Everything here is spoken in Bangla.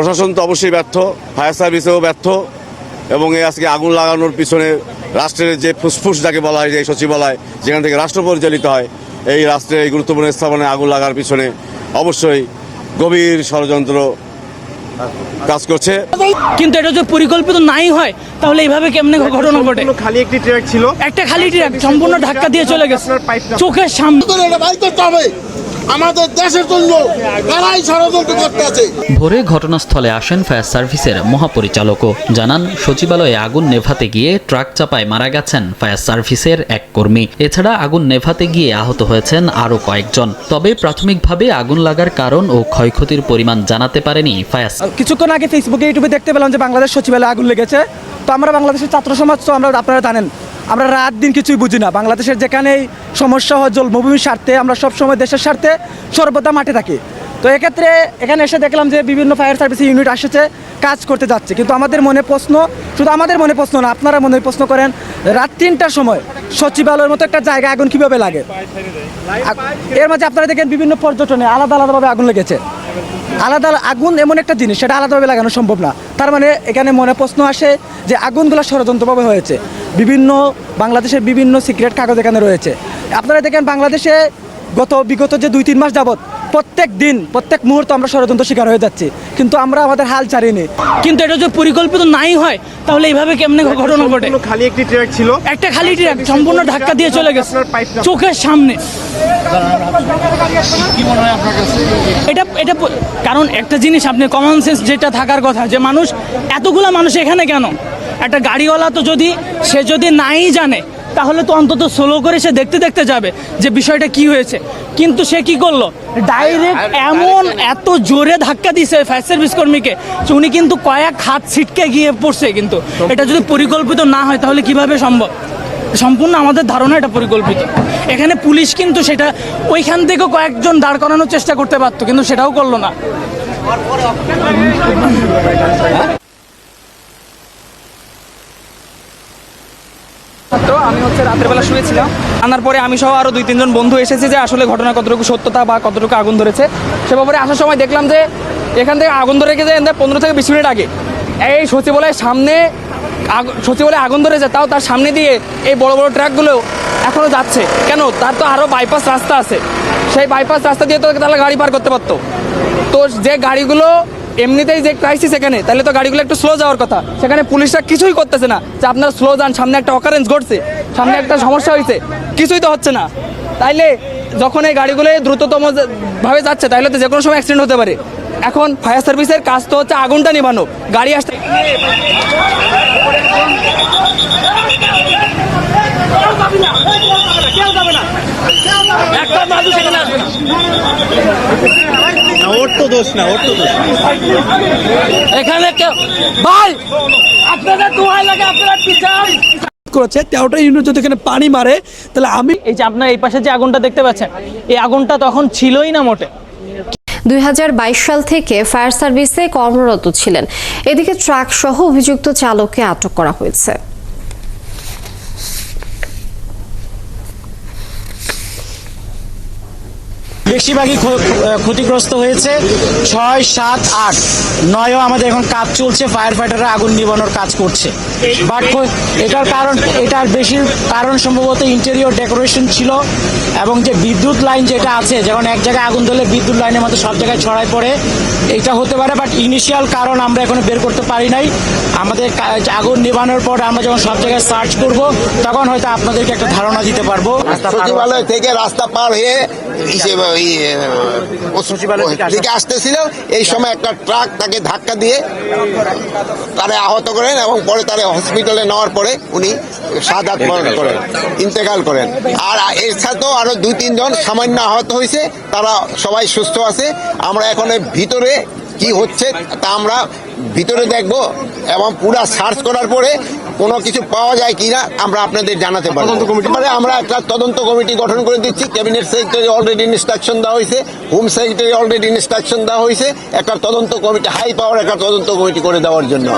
প্রশাসন তো অবশ্যই ব্যর্থ ফায়ার সার্ভিসেও ব্যর্থ এবং এই আজকে আগুন লাগানোর পিছনে রাষ্ট্রের যে ফুসফুস যাকে বলা হয় যে সচিবালয় যেখান থেকে রাষ্ট্র পরিচালিত হয় এই রাষ্ট্রের এই গুরুত্বপূর্ণ স্থাপনে আগুন লাগার পিছনে অবশ্যই গভীর ষড়যন্ত্র কাজ করছে। কিন্তু এটা যদি পরিকল্পিত নাই হয় তাহলে এইভাবে কেমনে ঘটনা ঘটে? খালি একটি ট্র্যাক ছিল। একটা খালি ট্র্যাক সম্পূর্ণ ধাক্কা দিয়ে চলে গেছে। চোখের সামনে আমাদের দেশের জন্য কারাই ষড়যন্ত্র করতে আছে। ভোরে ঘটনাস্থলে আসেন ফায়ার সার্ভিসের মহাপরিচালকও। জানান সচিবালয়ে আগুন নেভাতে গিয়ে ট্রাক চাপায় মারা গেছেন ফায়ার সার্ভিসের এক কর্মী। এছাড়া আগুন নেভাতে গিয়ে আহত হয়েছেন আরও কয়েকজন। তবে প্রাথমিকভাবে আগুন লাগার কারণ ও ক্ষয়ক্ষতির পরিমাণ জানাতে পারেনি ফায়ার কিছুক্ষণ আগে ফেসবুকে ইউটিউবে দেখতে পেলাম যে বাংলাদেশ সচিবালয়ে আগুন লেগেছে। তো আমরা বাংলাদেশের ছাত্র সমাজ তো আমরা আপনারা জানেন আমরা রাত দিন কিছুই বুঝি না। বাংলাদেশের যেখানেই সমস্যা হয় জলমভূমির স্বার্থে আমরা সবসময় দেশের স্বার্থে সর্বদা মাঠে থাকি। তো এক্ষেত্রে এখানে এসে দেখলাম যে বিভিন্ন ফায়ার সার্ভিস ইউনিট আসছে, কাজ করতে যাচ্ছে। কিন্তু আমাদের মনে প্রশ্ন, শুধু আমাদের মনে প্রশ্ন না, আপনারা মনে প্রশ্ন করেন, রাত তিনটার সময় সচিবালয়ের মতো একটা জায়গায় আগুন কীভাবে লাগে? এর মাঝে আপনারা দেখেন বিভিন্ন পর্যটনে আলাদা আলাদাভাবে আগুন লেগেছে। আলাদা আগুন এমন একটা জিনিস, সেটা আলাদাভাবে লাগানো সম্ভব না। তার মানে এখানে মনে প্রশ্ন আসে যে আগুনগুলো ষড়যন্ত্রভাবে হয়েছে। বিভিন্ন বাংলাদেশের বিভিন্ন সিক্রেট কাগজ এখানে রয়েছে। আপনারা দেখেন বাংলাদেশে গত বিগত যে দুই তিন মাস যাবৎ প্রত্যেক দিন প্রত্যেক মুহূর্ত আমরা ষড়যন্ত্র শিকার হয়ে যাচ্ছি। কিন্তু আমরা আমাদের হাল ছাড়িনি। কিন্তু এটা যদি পরিকল্পিত নাই হয় তাহলে এইভাবে কেমনে ঘটনা ঘটে? খালি একটি ট্র্যাক ছিল। একটা খালি ট্র্যাক সম্পূর্ণ ধাক্কা দিয়ে চলে গেছে। চোখের সামনে। এটা এটা কারণ একটা জিনিস আপনি কমন সেন্স যেটা থাকার কথা যে মানুষ এতগুলা মানুষ এখানে কেন? একটা গাড়িওয়ালা তো যদি সে যদি নাই জানে তাহলে তো অন্তত স্লো করে সে দেখতে দেখতে যাবে যে বিষয়টা কি হয়েছে। কিন্তু সে কি করল? ডাইরেক্ট এমন এত জোরে ধাক্কা দিছে ফায়ার সার্ভিস কর্মীকে উনি কিন্তু কয়েক হাত ছিটকে গিয়ে পড়ছে কিন্তু। এটা যদি পরিকল্পিত না হয় তাহলে কীভাবে সম্ভব? সম্পূর্ণ আমাদের ধারণা এটা পরিকল্পিত। এখানে পুলিশ কিন্তু সেটা ওইখান থেকে কয়েকজন দাঁড় করানোর চেষ্টা করতে পারতো কিন্তু সেটাও করল না তো আমি হচ্ছে রাতের বেলা শুয়েছিলাম। আনার পরে আমি সহ আরও দুই, তিনজন বন্ধু এসেছে যে আসলে ঘটনা কতটুকু সত্যতা বা কতটুকু আগুন ধরেছে। সে ব্যাপারে আসার সময় দেখলাম যে এখান থেকে আগুন ধরে গেছে পনেরো থেকে বিশ মিনিট আগে। এই সচিবালয়ের সামনে সচিবালয়ে আগুন ধরেছে, তাও তার সামনে দিয়ে এই বড় বড় ট্রাকগুলো এখনও যাচ্ছে। কেন? তার তো আরও বাইপাস রাস্তা আছে। সেই বাইপাস রাস্তা দিয়ে তো তাহলে গাড়ি পার করতে পারতো। তো যে গাড়িগুলো এমনিতেই যে ক্রাইসিস এখানে, তাহলে তো গাড়িগুলো একটু স্লো যাওয়ার কথা। সেখানে পুলিশরা কিছুই করতেছে না যে আপনারা স্লো যান, সামনে একটা অকারেন্স ঘটছে, সামনে একটা সমস্যা হয়েছে, কিছুই তো হচ্ছে না। তাইলে যখন এই গাড়িগুলো দ্রুততম ভাবে যাচ্ছে তাহলে তো যে কোনো সময় অ্যাক্সিডেন্ট হতে পারে। এখন ফায়ার সার্ভিসের কাজ তো হচ্ছে আগুনটা নিভানো, গাড়ি আসতে একটা মানুষ এখানে আসবে না। ওর তো দোষ না। ওর তো দোষ এখানে কেউ ভাই আপনাদের দোয়াই লাগে আপনারা বিচার করেছে তেরোটা ইউনিট যদি এখানে পানি মারে তাহলে আমি এই যে আপনার এই পাশে যে আগুনটা দেখতে পাচ্ছেন এই আগুনটা তখন ছিলই না মোটে। দুই হাজার বাইশ সাল থেকে ফায়ার সার্ভিসে কর্মরত ছিলেন। এদিকে ট্রাক সহ অভিযুক্ত চালককে আটক করা হয়েছে। বেশিরভাগই ক্ষ- ক্ষতিগ্রস্ত হয়েছে। ছয়, সাত, আট, নয়ও আমাদের এখন কাজ চলছে ফায়ার ফাইটাররা আগুন নিবানোর কাজ করছে। বাট এটার কারণ এটার বেশির কারণ সম্ভবত ইন্টেরিয়র ডেকোরেশন ছিল এবং যে বিদ্যুৎ লাইন যেটা আছে যখন এক জায়গায় আগুন ধরলে বিদ্যুৎ লাইনের মধ্যে সব জায়গায় ছড়ায় পড়ে, এটা হতে পারে বাট ইনিশিয়াল কারণ আমরা এখনও বের করতে পারি নাই। আমাদের আগুন নিবানোর পর আমরা যখন সব জায়গায় সার্চ করব, তখন হয়তো আপনাদেরকে একটা ধারণা দিতে পারব। সচিবালয় থেকে রাস্তা পার হয়ে দিকে আসতেছিল এই সময় একটা ট্রাক তাকে ধাক্কা দিয়ে তারে আহত করেন এবং পরে তারে হসপিটালে নেওয়ার পরে উনি সাদাত বরণ করেন ইন্তেকাল করেন। আর এর সাথেও আরও দুই তিনজন সামান্য আহত হয়েছে তারা সবাই সুস্থ আছে। আমরা এখন ভিতরে কি হচ্ছে তা আমরা ভিতরে দেখব এবং পুরা সার্চ করার পরে কোনো কিছু পাওয়া যায় কিনা আমরা আপনাদের জানাতে পারব। কমিটি। মানে আমরা একটা তদন্ত কমিটি গঠন করে দিচ্ছি। ক্যাবিনেট সেক্রেটারি অলরেডি ইনস্ট্রাকশন দেওয়া হয়েছে। হোম সেক্রেটারি অলরেডি ইনস্ট্রাকশন দেওয়া হয়েছে। একটা তদন্ত কমিটি হাই পাওয়ার একটা তদন্ত কমিটি করে দেওয়ার জন্য।